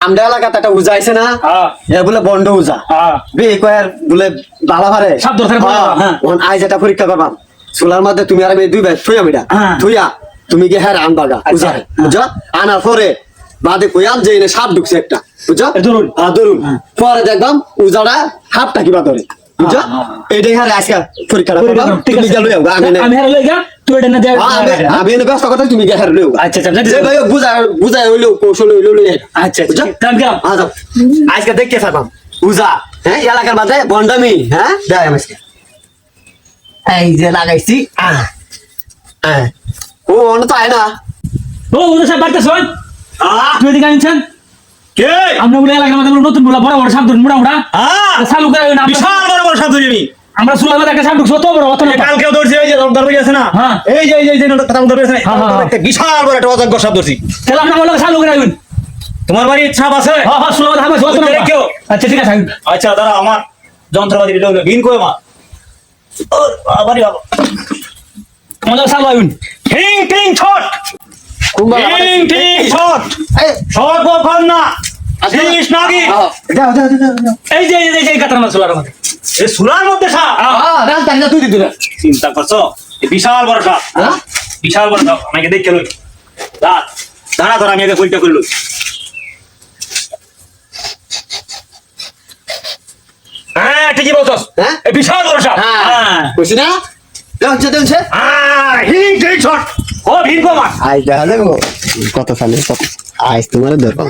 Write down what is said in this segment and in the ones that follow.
আমরা এলাকাতে একটা উজা আছে না? হ্যাঁ। এ বলে বন্ড উজা। হ্যাঁ। বে কয়ার বলে বালা ভারে? পারে, হ্যাঁ। আজ এটা পরীক্ষা করবাম চুলার মধ্যে তুমি আর আমি দুই ভাই থুইয়া মিডা। হ্যাঁ। থুইয়া তুমি গিয়ে হ্যাঁ আনবাগা উজা। বুঝছ? আনার পরে বাদে কইয়াম যে এনে সাপ ঢুকছে একটা। বুঝছ? এ ধরুন। হ্যাঁ ধরুন। পরে দেখবাম উজাটা হাফটা কিবা ধরে বুঝছ? হ্যাঁ, হ্যাঁ। হ্যাঁ আজকে পরীক্ষাটা করবাম তুমি গেলে আমি আমি গা তুই এটা না দে আমি- এনে ব্যস্ত কথা তুমি গেহার লইও আচ্ছা আচ্ছা যে ভাই বুঝায় বুঝায় হইল কৌশল হইল লই আচ্ছা? আচ্ছা গেলাম আচ্ছা। আজকে দেখতে পারবাম বুঝা হ্যাঁ এলাকার মাঝে বন্ডামি হ্যাঁ? দেয় আজকে। এই যে লাগাইছি আহ, হ্যাঁ ও অন্য তো আয় না। ও ওদের সব বাড়তে শোন। তুই এদিকে আনছেন কে? আমরা বলে এলাকার মধ্যে নতুন বলা বড় বড় সাপ ধরুন না বিশাল বড় বড় সাপ ধরি আমরা সুলার মধ্যে একটা সাপ ঢুকছো তো বড় অত না। কালকেও ধরছি এই যে দরবারি আছে না? হ্যাঁ। এই যে এই যে কথা দরবারি আছে না? হ্যাঁ, হ্যাঁ, একটা বিশাল বড় একটা অযোগ্য সাপ ধরছি। তাহলে আমরা বলে চালু করে আইন তোমার বাড়ি সাপ আছে? হ্যাঁ হ্যাঁ সুলার মধ্যে হামাস অত না ওই যে কেউ? আচ্ছা ঠিক আছে আচ্ছা দাঁড়া আমার যন্ত্রপাতি দিলে ভিন কই মা? ওর বাবারি বাবা। আমাদের চালু আইন ঠিং ঠিং ছট। ঠিং ঠিং ছট। এই ছট কখন না। জিনিস নাগি যাও যাও যাও এই যে এই যে- কাতার মাছ সুলার মধ্যে এ সুরার মধ্যে সাপ তাই দিদি চিন্তা করছ? বিশাল বড় সাপ। হ্যাঁ? বিশাল বড় সাপ। আমাকে দেখে লই। রাত দাঁড়া ধর আমি আগে পরীক্ষা করল হ্যাঁ ঠিকই বলছস। হ্যাঁ? এ বিশাল বড় সাপ। হ্যাঁ। হ্যাঁ। বুঝছি না? ও কমা দেখা কত সালে কত আজ তোমার ধরবো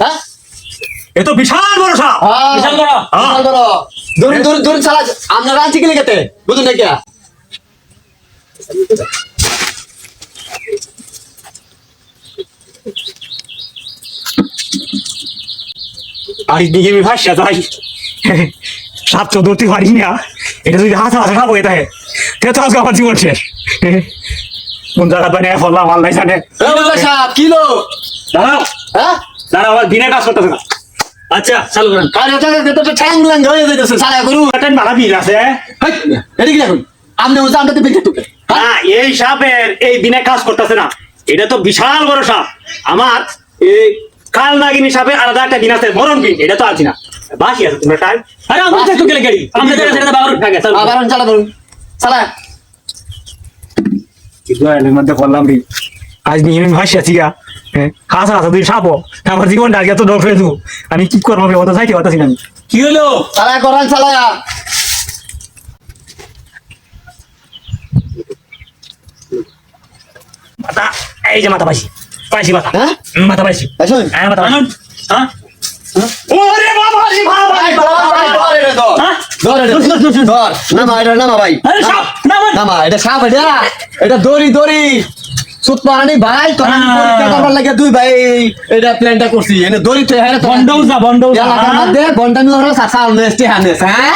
হ্যাঁ এ তো বিশাল বড় সাপ। বিশাল বড় বিশাল বড়। দূর দূর দূর আমরা রাঁচি গেলে গেতে বুঝুন না কিয়া আজ দিকে আমি ভাসা যাই সাপ তো ধরতে পারি না এটা যদি হাত হাতে হয়ে তো আজকে আমার জীবন শেষ। কোন জায়গা বানিয়ে ফেললাম আল্লাহ জানে। কিলো দাঁড়াও। হ্যাঁ? দাঁড়াও আমার দিনে কাজ করতেছে না। আচ্ছা চালু করেন। আর তো ঠ্যাং হয়ে যাইতেছে সারা গরু। বিল আছে। দেখুন। ওজা তো হ্যাঁ? এই সাপের এই দিনে কাজ করতেছে না। এটা তো বিশাল বড় সাপ। আমার এই কাল নাগিনী সাপের আলাদা একটা দিন আছে মরণ বিন। এটা তো আছি না। বাকি আছে তোমরা টাইম আরে আমরা তো গেলে। গাড়ি আমরা তো বাবার থাকে আবার চালা ধরুন। চালা। কিন্তু মধ্যে বললাম রে আজ নিয়ে আমি ভাসি আছি গা। হ্যাঁ হাসা হাসা তুই সাপ আমার জীবনটা আগে তো ডর হয়ে আমি কি করব অত চাইতে পারতাছি না আমি। কি হলো? চালা করান চালা। মাথা এই যে মাথা পাইছি। পাইছি মাথা। হ্যাঁ? মাথা পাইছি। হ্যাঁ মাথা পাইছি। হ্যাঁ? দড়ি দড়ি। সুত পারানি ভাই তো হ্যাঁ। পরীক্ষা করবার লাগে দুই ভাই এটা প্ল্যানটা করছি। এনে দড়ি তো হ্যাঁ বন্ডৌজা বন্ডৌজা। এলাকার মধ্যে বন্ডামি ওরা সাসা নেস্টি হ্যাঁ?